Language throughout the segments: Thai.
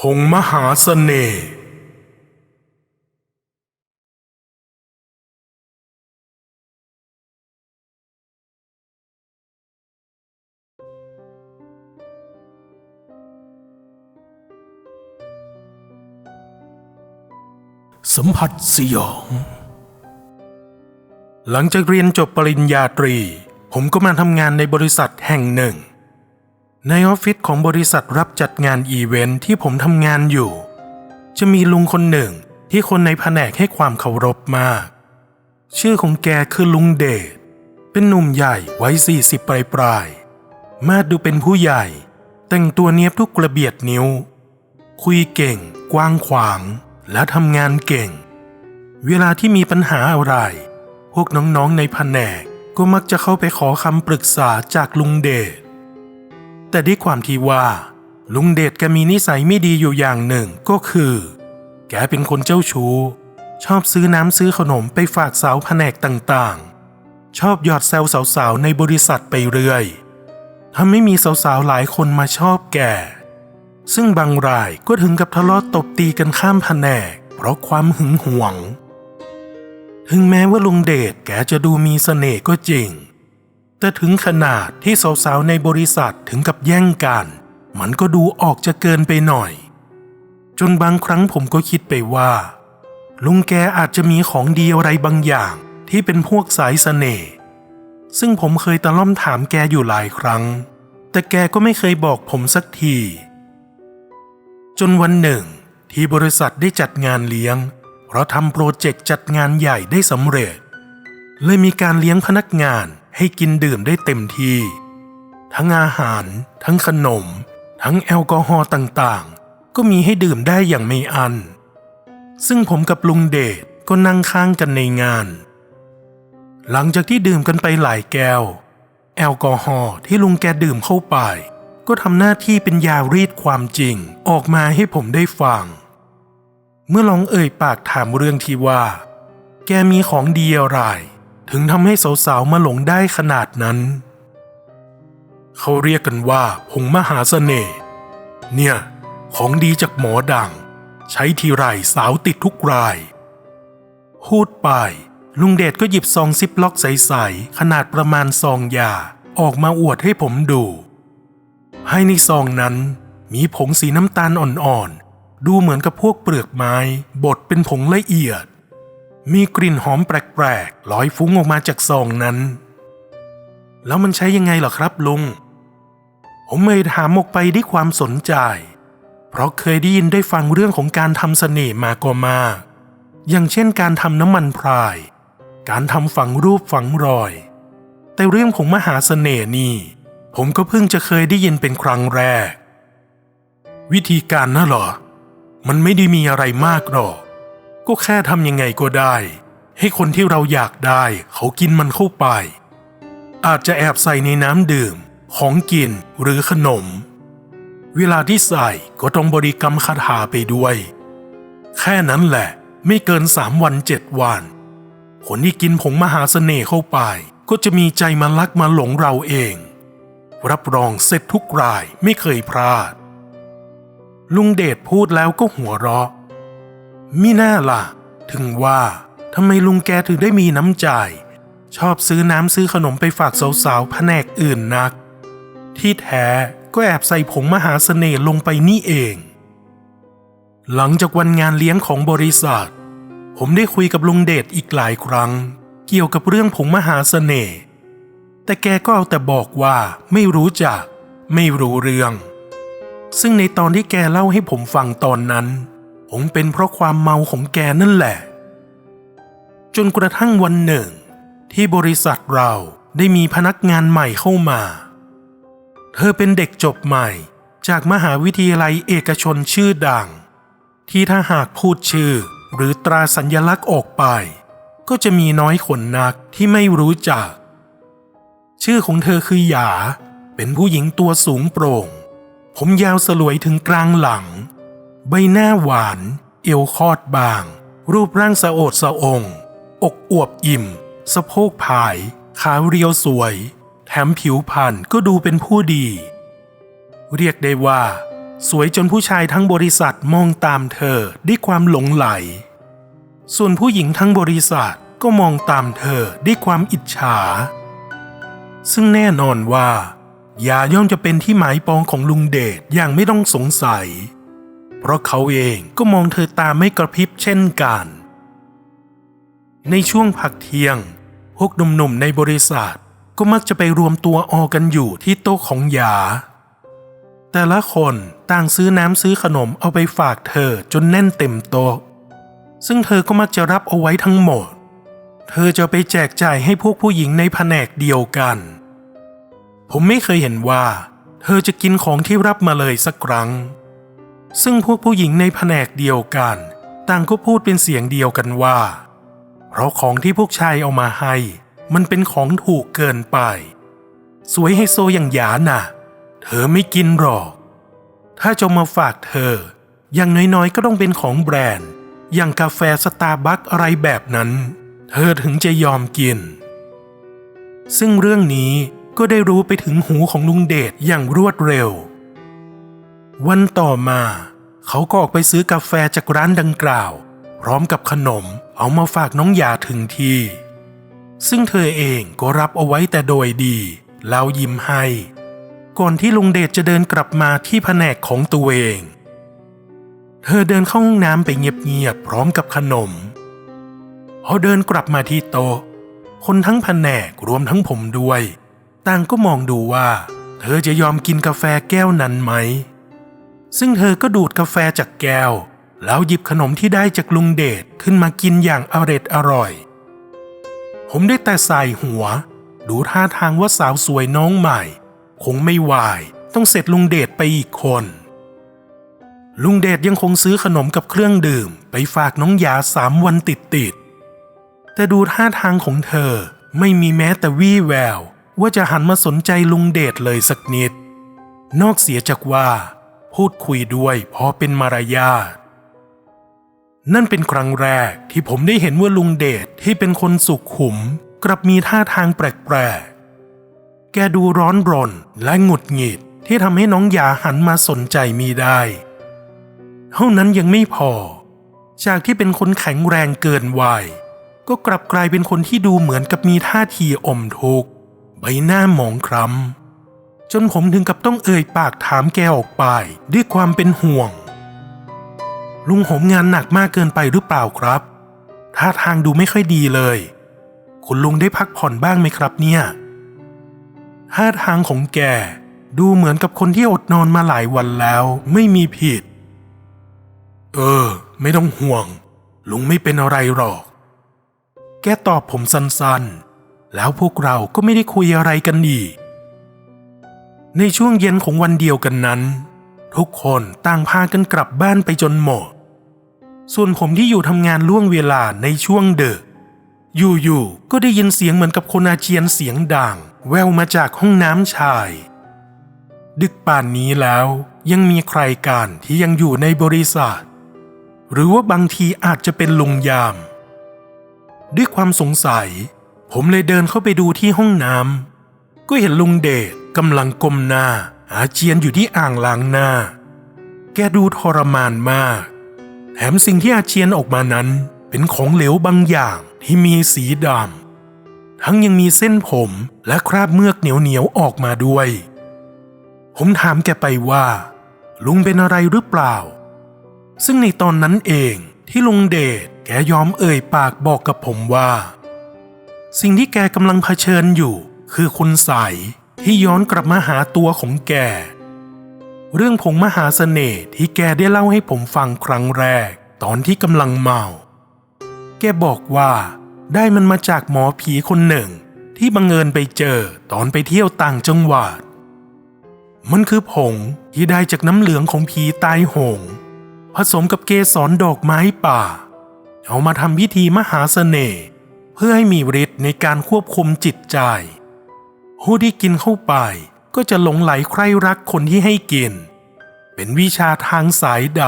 ผงมหาเสน่ห์สัมผัสสยอง หลังจากเรียนจบปริญญาตรี ผมก็มาทำงานในบริษัทแห่งหนึ่ง ในออฟฟิศของบริษัทรับจัดงานอีเวนท์ที่ผมทำงานอยู่ จะมีลุงคนหนึ่งที่คนในแผนกให้ความเคารพมาก ชื่อของแกคือลุงเดชเป็นหนุ่มใหญ่ไว้สี่สิบปลายปลายๆมาดดูเป็นผู้ใหญ่ แต่งตัวเนียบทุกกระเบียดนิ้ว คุยเก่ง กว้างขวาง และทำงานเก่ง เวลาที่มีปัญหาอะไร พวกน้องๆในแผนกก็มักจะเข้าไปขอคำปรึกษาจากลุงเดช แต่ด้วยความที่ว่า ลุงเดชแกมีนิสัยไม่ดีอยู่อย่างหนึ่งก็คือ แกเป็นคนเจ้าชู้ ชอบซื้อน้ำซื้อขนมไปฝากสาวแผนกต่างๆ ชอบหยอดแซวสาวๆในบริษัทไปเรื่อยทำให้มีสาวๆหลายคนมาชอบแกซึ่งบางรายก็ถึงกับทะเลาะตบตีกันข้ามแผนก เพราะความหึงหวง ถึงแม้ว่าลุงเดชแกจะดูมีเสน่ห์ก็จริง แต่ถึงขนาดที่สาวๆในบริษัทถึงกับแย่งกัน มันก็ดูออกจะเกินไปหน่อย จนบางครั้งผมก็คิดไปว่า ลุงแกอาจจะมีของดีอะไรบางอย่างที่เป็นพวกสายเสน่ห์ซึ่งผมเคยตะล่อมถามแกอยู่หลายครั้ง แต่แกก็ไม่เคยบอกผมสักที จนวันหนึ่ง ที่บริษัทได้จัดงานเลี้ยง เพราะทำโปรเจกต์จัดงานใหญ่ได้สำเร็จ เลยมีการเลี้ยงพนักงาน ให้กินดื่มได้เต็มที่ ทั้งอาหาร ทั้งขนม ทั้งแอลกอฮอล์ต่างๆ ก็มีให้ดื่มได้อย่างไม่อัน ซึ่งผมกับลุงเดชก็นั่งข้างกันในงาน หลังจากที่ดื่มกันไปหลายแก้ว แอลกอฮอล์ที่ลุงแกดื่มเข้าไป ก็ทำหน้าที่เป็นยารีดความจริงออกมาให้ผมได้ฟัง เมื่อลองเอ่ยปากถามเรื่องที่ว่า แกมีของดีอะไร ถึงทำให้สาวๆมาหลงได้ขนาดนั้น เขาเรียกกันว่าผงมหาเสน่ห์ เนี่ย ของดีจากหมอดัง ใช้ทีไรสาวติดทุกราย พูดไป ลุงเดชก็หยิบซองซิปล็อกใสๆ ขนาดประมาณซองยา ออกมาอวดให้ผมดู ให้ในซองนั้น มีผงสีน้ำตาลอ่อนๆ ดูเหมือนกับพวกเปลือกไม้บดเป็นผงละเอียด มีกลิ่นหอมแปลกๆลอยฟุ้งออกมาจากซองนั้น แล้วมันใช้ยังไงหรอครับลุง ผมเลยถามออกไปด้วยความสนใจ เพราะเคยได้ยินได้ฟังเรื่องของการทำเสน่ห์มาก็มาก อย่างเช่นการทำน้ำมันพราย การทำฝังรูปฝังรอย แต่เรื่องของมหาเสน่ห์นี่ ผมก็เพิ่งจะเคยได้ยินเป็นครั้งแรก วิธีการน่ะหรอ มันไม่ได้มีอะไรมากหรอก ก็แค่ทำยังไงก็ได้ ให้คนที่เราอยากได้เขากินมันเข้าไป อาจจะแอบใส่ในน้ำดื่ม ของกินหรือขนม เวลาที่ใส่ก็ต้องบริกรรมคาถาไปด้วย แค่นั้นแหละ ไม่เกินสามวันเจ็ดวัน คนที่กินผงมหาเสน่ห์เข้าไป ก็จะมีใจมารักมาหลงเราเอง รับรองเสร็จทุกรายไม่เคยพลาด ลุงเดชพูดแล้วก็หัวเราะ มิน่าล่ะ ถึงว่าทำไมลุงแกถึงได้มีน้ำใจ ชอบซื้อน้ำซื้อขนมไปฝากสาวๆแผนกอื่นนัก ที่แท้ก็แอบใส่ผงมหาเสน่ห์ลงไปนี่เอง หลังจากวันงานเลี้ยงของบริษัท ผมได้คุยกับลุงเดชอีกหลายครั้ง เกี่ยวกับเรื่องผงมหาเสน่ห์แต่แกก็เอาแต่บอกว่าไม่รู้จัก ไม่รู้เรื่อง ซึ่งในตอนที่แกเล่าให้ผมฟังตอนนั้น ผมเป็นเพราะความเมาของแกนั่นแหละ จนกระทั่งวันหนึ่ง ที่บริษัทเราได้มีพนักงานใหม่เข้ามา เธอเป็นเด็กจบใหม่จากมหาวิทยาลัยเอกชนชื่อดัง ที่ถ้าหากพูดชื่อหรือตราสัญญลักษณ์ออกไป ก็จะมีน้อยคนนักที่ไม่รู้จัก ชื่อของเธอคือหยา เป็นผู้หญิงตัวสูงโปร่ง ผมยาวสลวยถึงกลางหลัง ใบหน้าหวาน เอวคอดบาง รูปร่างสะโอดสะองอกอวบอิ่ม สะโพกผาย ขาเรียวสวย แถมผิวพรรณก็ดูเป็นผู้ดี เรียกได้ว่า สวยจนผู้ชายทั้งบริษัทมองตามเธอด้วยความหลงไหล ส่วนผู้หญิงทั้งบริษัทก็มองตามเธอด้วยความอิจฉา ซึ่งแน่นอนว่ายาย่อมจะเป็นที่หมายปองของลุงเดชอย่างไม่ต้องสงสัย เพราะเขาเองก็มองเธอตาไม่กระพริบเช่นกัน ในช่วงพักเที่ยง พวกหนุ่มๆในบริษัทก็มักจะไปรวมตัวออกันอยู่ที่โต๊ะของยา แต่ละคนต่างซื้อน้ำซื้อขนมเอาไปฝากเธอจนแน่นเต็มโต๊ะ ซึ่งเธอก็มักจะรับเอาไว้ทั้งหมด เธอจะไปแจกจ่ายให้พวกผู้หญิงในแผนกเดียวกัน ผมไม่เคยเห็นว่า เธอจะกินของที่รับมาเลยสักครั้ง ซึ่งพวกผู้หญิงในแผนกเดียวกัน ต่างก็พูดเป็นเสียงเดียวกันว่า เพราะของที่พวกชายเอามาให้ มันเป็นของถูกเกินไป สวยไฮโซอย่างหยาน่ะ เธอไม่กินหรอก ถ้าจะมาฝากเธอ อย่างน้อยๆก็ต้องเป็นของแบรนด์ อย่างกาแฟสตาร์บัคอะไรแบบนั้น เธอถึงจะยอมกิน ซึ่งเรื่องนี้ก็ได้รู้ไปถึงหูของลุงเดชอย่างรวดเร็ว วันต่อมา เขาก็ออกไปซื้อกาแฟจากร้านดังกล่าว พร้อมกับขนมเอามาฝากน้องหยาถึงที่ ซึ่งเธอเองก็รับเอาไว้แต่โดยดีแล้วยิ้มให้ ก่อนที่ลุงเดชจะเดินกลับมาที่แผนกของตัวเอง เธอเดินเข้าห้องน้ำไปเงียบๆพร้อมกับขนมพอเดินกลับมาที่โต๊ะ คนทั้งแผนกรวมทั้งผมด้วย ต่างก็มองดูว่า เธอจะยอมกินกาแฟแก้วนั้นไหม ซึ่งเธอก็ดูดกาแฟจากแก้ว แล้วหยิบขนมที่ได้จากลุงเดชขึ้นมากินอย่างอร็ดอร่อย ผมได้แต่ใส่หัว ดูท่าทางว่าสาวสวยน้องใหม่ คงไม่ไหวต้องเสร็จลุงเดชไปอีกคน ลุงเดชยังคงซื้อขนมกับเครื่องดื่ม ไปฝากน้องยาสามวันติดติดๆแต่ดูท่าทางของเธอไม่มีแม้แต่วี่แวว ว่าจะหันมาสนใจลุงเดชเลยสักนิด นอกเสียจากว่า พูดคุยด้วยพอเป็นมารยาทนั่นเป็นครั้งแรกที่ผมได้เห็นว่าลุงเดชที่เป็นคนสุขขุม กลับมีท่าทางแปลกๆ แกดูร้อนรนและหงุดหงิดที่ทำให้น้องยาหันมาสนใจมีได้ เท่านั้นยังไม่พอ จากที่เป็นคนแข็งแรงเกินวัยก็กลับกลายเป็นคนที่ดูเหมือนกับมีท่าทีอมทุกข์ใบหน้าหมองคล้ำ จนผมถึงกับต้องเอ่ยปากถามแกออกไปด้วยความเป็นห่วง ลุงผมงานหนักมากเกินไปหรือเปล่าครับ ท่าทางดูไม่ค่อยดีเลย คุณลุงได้พักผ่อนบ้างไหมครับเนี่ย ท่าทางของแกดูเหมือนกับคนที่อดนอนมาหลายวันแล้วไม่มีผิด เออ ไม่ต้องห่วง ลุงไม่เป็นอะไรหรอก แกตอบผมสั้นๆ แล้วพวกเราก็ไม่ได้คุยอะไรกันอีก ในช่วงเย็นของวันเดียวกันนั้น ทุกคนต่างพากันกลับบ้านไปจนหมด ส่วนผมที่อยู่ทำงานล่วงเวลาในช่วงเดึกอยู่ๆก็ได้ยินเสียงเหมือนกับคนอาเจียนเสียงดังแววมาจากห้องน้ำชาย ดึกป่านนี้แล้วยังมีใครกันที่ยังอยู่ในบริษัท หรือว่าบางทีอาจจะเป็นลุงยาม ด้วยความสงสัย ผมเลยเดินเข้าไปดูที่ห้องน้ำก็เห็นลุงเดช กำลังก้มหน้าอาเจียนอยู่ที่อ่างล้างหน้า แกดูทรมานมาก แถมสิ่งที่อาเจียนออกมานั้นเป็นของเหลวบางอย่างที่มีสีดำ ทั้งยังมีเส้นผมและคราบเมือกเหนียวๆออกมาด้วย ผมถามแกไปว่า ลุงเป็นอะไรหรือเปล่า ซึ่งในตอนนั้นเองที่ลุงเดชแกยอมเอ่ยปากบอกกับผมว่า สิ่งที่แกกำลังเผชิญอยู่คือคุณใส ที่ย้อนกลับมาหาตัวของแก เรื่องผงมหาเสน่ห์ที่แกได้เล่าให้ผมฟังครั้งแรก ตอนที่กำลังเมา แกบอกว่า ได้มันมาจากหมอผีคนหนึ่ง ที่บังเอิญไปเจอตอนไปเที่ยวต่างจังหวัด มันคือผงที่ได้จากน้ำเหลืองของผีตายโหง ผสมกับเกสรดอกไม้ป่า เอามาทำพิธีมหาเสน่ห์เพื่อให้มีฤทธิ์ในการควบคุมจิตใจ ผู้ที่กินเข้าไปก็จะหลงไหลใคร่รักคนที่ให้กิน เป็นวิชาทางสายด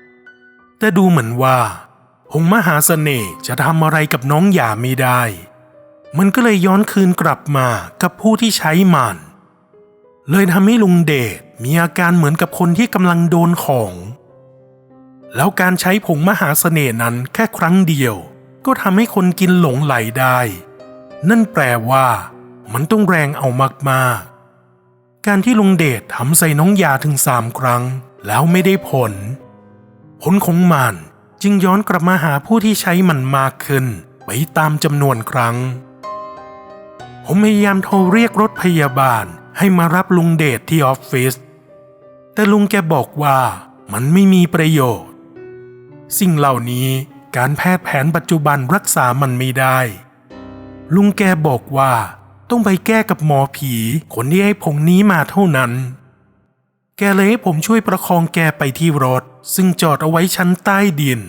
ำ แต่ดูเหมือนว่าผงมหาเสน่ห์จะทำอะไรกับน้องหยาไม่ได้ มันก็เลยย้อนคืนกลับมากับผู้ที่ใช้มัน เลยทำให้ลุงเดชมีอาการเหมือนกับคนที่กำลังโดนของ แล้วการใช้ผงมหาเสน่ห์นั้นแค่ครั้งเดียว ก็ทำให้คนกินหลงไหลได้ นั่นแปลว่า มันต้องแรงเอามากๆ การที่ลุงเดชทำใส่น้องยาถึงสามครั้ง แล้วไม่ได้ผล ผลของมันจึงย้อนกลับมาหาผู้ที่ใช้มันมากขึ้น ไปตามจำนวนครั้ง ผมพยายามโทรเรียกรถพยาบาลให้มารับลุงเดชที่ออฟฟิศแต่ลุงแกบอกว่ามันไม่มีประโยชน์ สิ่งเหล่านี้การแพทย์แผนปัจจุบันรักษามันไม่ได้ ลุงแกบอกว่า ต้องไปแก้กับหมอผี คนที่ให้ผงนี้มาเท่านั้น แกเลยให้ผมช่วยประคองแกไปที่รถ ซึ่งจอดเอาไว้ชั้นใต้ดิน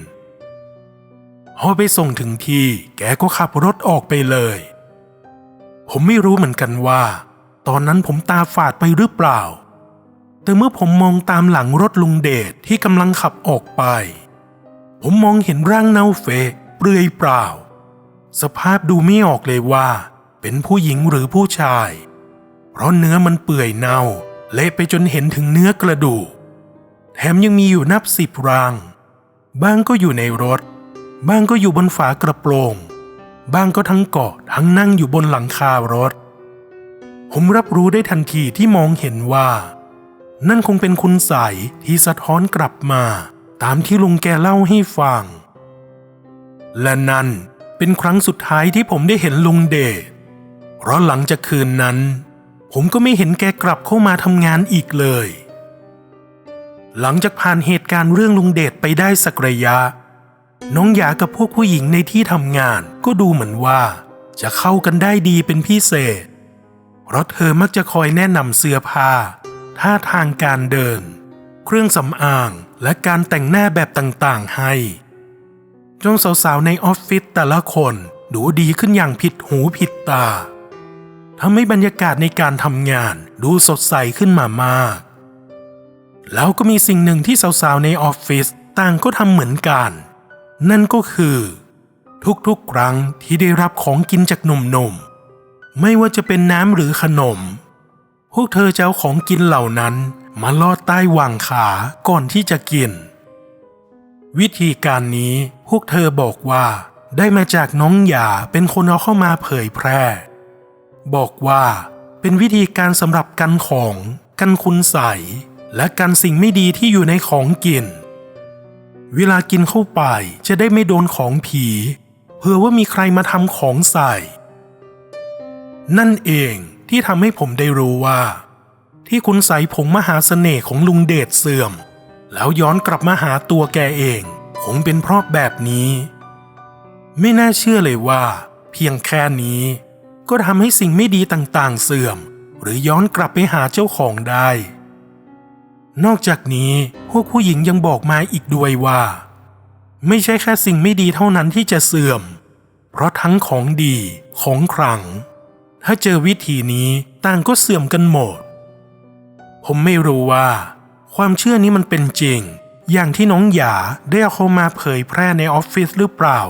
พอไปส่งถึงที่ แกก็ขับรถออกไปเลย ผมไม่รู้เหมือนกันว่า ตอนนั้นผมตาฝาดไปหรือเปล่า แต่เมื่อผมมองตามหลังรถลุงเดชที่กำลังขับออกไป ผมมองเห็นร่างเน่าเฟะเปลือยเปล่า สภาพดูไม่ออกเลยว่า เป็นผู้หญิงหรือผู้ชาย เพราะเนื้อมันเปื่อยเน่า เละไปจนเห็นถึงเนื้อกระดูก แถมยังมีอยู่นับสิบราง บ้างก็อยู่ในรถ บ้างก็อยู่บนฝากระโปรง บ้างก็ทั้งเกาะทั้งนั่งอยู่บนหลังคารถ ผมรับรู้ได้ทันทีที่มองเห็นว่า นั่นคงเป็นคุณใสยที่สะท้อนกลับมา ตามที่ลุงแกเล่าให้ฟัง และนั่นเป็นครั้งสุดท้ายที่ผมได้เห็นลุงเดช เพราะหลังจากคืนนั้น ผมก็ไม่เห็นแกกลับเข้ามาทำงานอีกเลย หลังจากผ่านเหตุการณ์เรื่องลุงเดชไปได้สักระยะ น้องหยากับพวกผู้หญิงในที่ทำงานก็ดูเหมือนว่า จะเข้ากันได้ดีเป็นพิเศษ เพราะเธอมักจะคอยแนะนำเสื้อผ้า ท่าทางการเดิน เครื่องสำอางและการแต่งหน้าแบบต่างๆให้จนสาวๆในออฟฟิศแต่ละคนดูดีขึ้นอย่างผิดหูผิดตา ทำให้บรรยากาศในการทำงานดูสดใสขึ้นมามาก แล้วก็มีสิ่งหนึ่งที่สาวๆในออฟฟิศต่างก็ทำเหมือนกัน นั่นก็คือ ทุกๆครั้งที่ได้รับของกินจากหนุ่มๆ ไม่ว่าจะเป็นน้ำหรือขนม พวกเธอจะเอาของกินเหล่านั้นมาลอดใต้วางขาก่อนที่จะกิน วิธีการนี้พวกเธอบอกว่าได้มาจากน้องหยาเป็นคนเอาเข้ามาเผยแพร่ บอกว่าเป็นวิธีการสำหรับกันของ กันคุณใสและกันสิ่งไม่ดีที่อยู่ในของกิน เวลากินเข้าไปจะได้ไม่โดนของผีเผื่อว่ามีใครมาทำของใส่ นั่นเองที่ทำให้ผมได้รู้ว่า ที่คุณใสผงมหาเสน่ห์ของลุงเดชเสื่อม แล้วย้อนกลับมาหาตัวแกเองคงเป็นเพราะแบบนี้ ไม่น่าเชื่อเลยว่า เพียงแค่นี้ ก็ทำให้สิ่งไม่ดีต่างๆ เสื่อม หรือย้อนกลับไปหาเจ้าของได้ นอกจากนี้พวกผู้หญิงยังบอกมาอีกด้วยว่า ไม่ใช่แค่สิ่งไม่ดีเท่านั้นที่จะเสื่อม เพราะทั้งของดีของขลัง ถ้าเจอวิธีนี้ต่างก็เสื่อมกันหมด ผมไม่รู้ว่า ความเชื่อนี้มันเป็นจริง อย่างที่น้องหยาได้เอาเข้ามาเผยแพร่ในออฟฟิศหรือเปล่า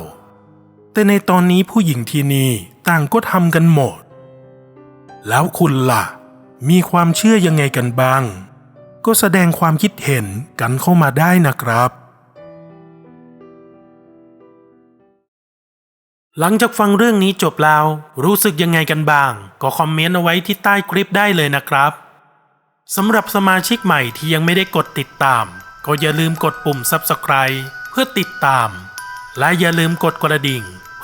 แต่ในตอนนี้ผู้หญิงที่นี่ ต่างก็ทำกันหมด แล้วคุณล่ะ มีความเชื่อยังไงกันบ้าง ก็แสดงความคิดเห็นกันเข้ามาได้นะครับ หลังจากฟังเรื่องนี้จบแล้ว รู้สึกยังไงกันบ้าง ก็คอมเมนต์เอาไว้ที่ใต้คลิปได้เลยนะครับสำหรับสมาชิกใหม่ที่ยังไม่ได้กดติดตาม ก็อย่าลืมกดปุ่ม Subscribe เพื่อติดตาม และอย่าลืมกดกระดิ่ง